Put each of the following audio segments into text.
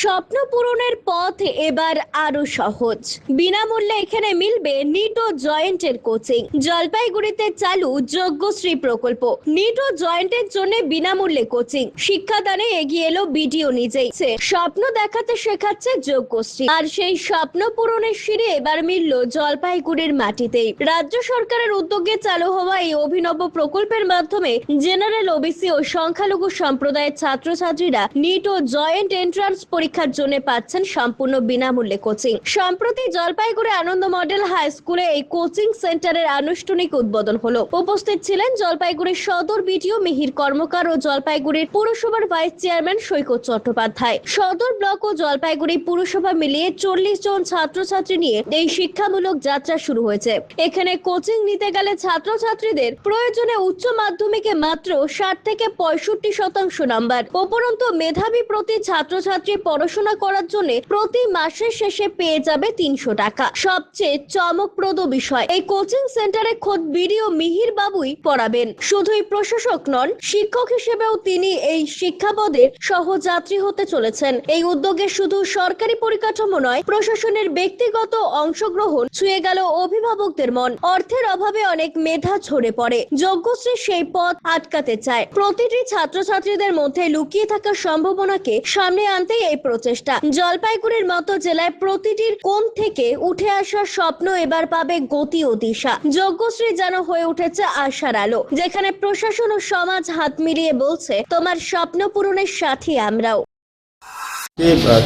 স্বপ্ন পূরণের পথ এবার আরও সহজ। বিনামূল্যে এখানে মিলবে নিট ও জয়েন্টের কোচিং। জলপাইগুড়িতে চালু যজ্ঞশ্রী প্রকল্প। নিট ও জয়েন্টের জন্য বিনামূল্যে কোচিং। শিক্ষাদানে এগিয়ে এলো বিডিও নিজেই। স্বপ্ন দেখাতে শেখাচ্ছে যজ্ঞশ্রী। আর সেই স্বপ্ন পূরণের সিঁড়ি এবার মিলল জলপাইগুড়ির মাটিতেই। রাজ্য সরকারের উদ্যোগে চালু হওয়া এই অভিনব প্রকল্পের মাধ্যমে জেনারেল ওবিসি ও সংখ্যালঘু সম্প্রদায়ের ছাত্রছাত্রীরা নিট জয়েন্ট এন্ট্রান্স পরীক্ষার জন্য পাচ্ছেন সম্পূর্ণ বিনামূল্যে কোচিং। সম্প্রতি জলপাইগুড়ি আনন্দ মডেল হাই স্কুলে এই কোচিং সেন্টারের আনুষ্ঠানিক উদ্বোধন হলো। উপস্থিত ছিলেন জলপাইগুড়ির সদর বিডিও মিহির কর্মকার ও জলপাইগুড়ির পুরসভার ভাইস চেয়ারম্যান সৈকত চট্টোপাধ্যায়। সদর ব্লক ও জলপাইগুড়ি পুরসভা মিলিয়ে চল্লিশ জন ছাত্রছাত্রী নিয়ে এই শিক্ষামূলক যাত্রা শুরু হয়েছে। এখানে কোচিং নিতে গেলে ছাত্রছাত্রীদের প্রয়োজনে উচ্চ মাধ্যমিকে মাত্র ষাট থেকে পঁয়ষট্টি শতাংশ নাম্বার। উপরন্তু মেধাবী প্রতি ছাত্রছাত্রী পড়াশোনা করার জন্য প্রতি মাসের শেষে পেয়ে যাবে তিনশো টাকা। সবচেয়ে চমকপ্রদ বিষয়, এই কোচিং সেন্টারে খোদ বিডিও মিহির বাবুই পড়াবেন। শুধুই প্রশাসক নন, শিক্ষক হিসেবেও তিনি এই শিক্ষাপদের সহযাত্রী হতে চলেছেন। এই উদ্যোগে শুধু সরকারি পরিকাঠামো নয়, প্রশাসনের ব্যক্তিগত অংশগ্রহণ ছুঁয়ে গেল অভিভাবকদের মন। অর্থের অভাবে অনেক মেধা ঝরে পড়ে। যজ্ঞশ্রী সেই পথ আটকাতে চায়। প্রতিটি ছাত্রছাত্রীদের মধ্যে লুকিয়ে থাকা সম্ভাবনাকে সামনে আনতেই এই প্রচেষ্টা। জলপাইগুড়ির মতো জেলায় প্রতিটির কোণ থেকে উঠে আসা স্বপ্ন এবার পাবে গতি ও দিশা। যজ্ঞশ্রী যেন হয়ে উঠেছে আশার আলো যেখানে প্রশাসন ও সমাজ হাত মিলিয়ে বলছে তোমার স্বপ্ন পূরণের সাথী আমরাও।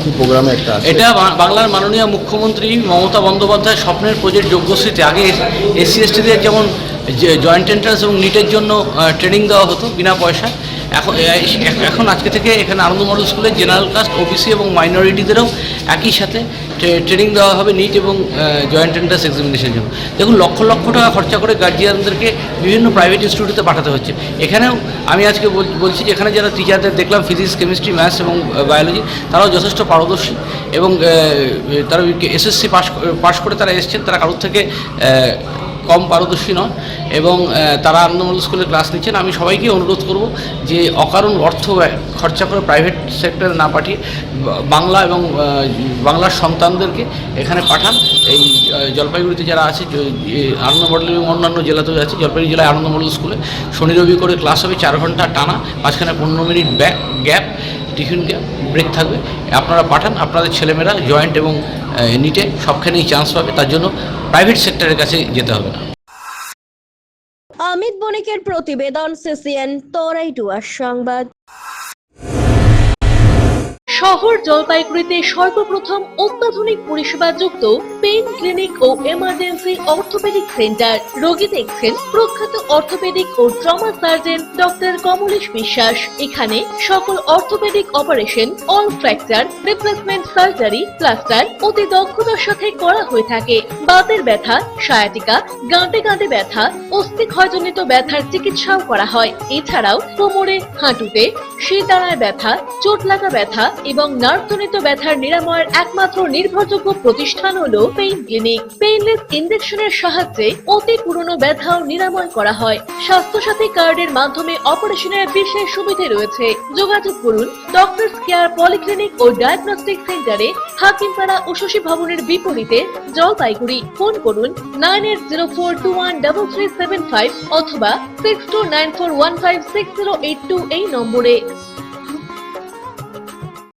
কি প্রোগ্রামে একটা এটা বাংলার মাননীয় মুখ্যমন্ত্রী মমতা বন্দ্যোপাধ্যায় স্বপ্নের প্রজেক্ট যোগ্যশ্রীতে আগে এসসি এসটিদের যেমন জয়েন্ট এন্ট্রান্স এবং নিটের জন্য ট্রেনিং দেওয়া হতো বিনা পয়সা এখন এখন আজকে থেকে এখানে আনন্দ মডেল স্কুলে জেনারেল কাস্ট ওবিসি এবং মাইনরিটিদেরও একই সাথে ট্রেনিং দেওয়া হবে নিট এবং জয়েন্ট এন্ট্রান্স এক্সামিনেশনের জন্য। দেখুন, লক্ষ লক্ষ টাকা খরচা করে গার্জিয়ানদেরকে বিভিন্ন প্রাইভেট ইনস্টিটিউটে পাঠাতে হচ্ছে। এখানেও আমি আজকে বলছি যে এখানে যারা টিচারদের দেখলাম ফিজিক্স কেমিস্ট্রি ম্যাথস এবং বায়োলজি তারাও যথেষ্ট পারদর্শী এবং তারা এসএসসি পাশ পাশ করে তারা এসছেন। তারা কারোর থেকে কম পারদর্শী নন এবং তারা আনন্দমল স্কুলে ক্লাস নিচ্ছেন। আমি সবাইকে অনুরোধ করব যে অকারণ অর্থ খরচা করে প্রাইভেট সেক্টরে না পাঠিয়ে বাংলা এবং বাংলার সন্তানদেরকে এখানে পাঠান। এই জলপাইগুড়িতে যারা আছে আনন্দ মডেল এবং অন্যান্য জেলাতেও আছে জলপাইগুড়ি জেলায় আনন্দ স্কুলে শনি রবি করে ক্লাস হবে, চার ঘণ্টা টানা, মাঝখানে পনেরো minute back, gap. Tiffin break থাকবে। আপনারা পাঠান আপনাদের ছেলেমেয়েরা জয়েন্ট এবং নিটে সবখানেই চান্স পাবে তার জন্য প্রাইভেট সেক্টরের কাছে যেতে হবে না। অমিত বণিকের প্রতিবেদন সিসিএন তোরাই ডুয়ার সংবাদ। শহর জলপাইগুড়িতে সর্বপ্রথম অত্যাধুনিক পরিষেবাযুক্ত পেইন ক্লিনিক ও এমার্জেন্সি অর্থোপেডিক সেন্টার রোগী দেখছেন প্রখ্যাত অর্থোপেডিক ও trauma surgeon doctor Kamlesh Biswas. এখানে সকল orthopaedic operation, all fracture, replacement surgery, plaster অতি দক্ষতার সাথে করা হয়ে থাকে। বাতের ব্যথা, সায়াটিকা, গাঁটে গাঁটে ব্যথা, অস্থি ক্ষয়জনিত ব্যথার চিকিৎসাও করা হয়। এছাড়াও কোমরে, হাঁটুতে, শিরদাঁড়ায় ব্যথা, চোট লাগা ব্যথা এবং নার্ভজনিত ব্যথার নিরাময়ের একমাত্র নির্ভরযোগ্য প্রতিষ্ঠান হলো পেইন ক্লিনিক পেইনলেস ইনজেকশনের সাহায্যে অতি পুরনো ব্যথাও নিরাময় করা হয়। স্বাস্থ্যসাথী কার্ডের মাধ্যমে অপারেশনের বিশেষ সুবিধে রয়েছে। যোগাযোগ করুন ডক্টরস কেয়ার পলিক্লিনিক ও ডায়াগনস্টিক সেন্টারে হাকিমপাড়া ও শশী ভবনের বিপরীতে জলপাইগুড়ি। ফোন করুন nine eight zero four two one double three seven five অথবা six two nine four one five six zero eight two এই নম্বরে।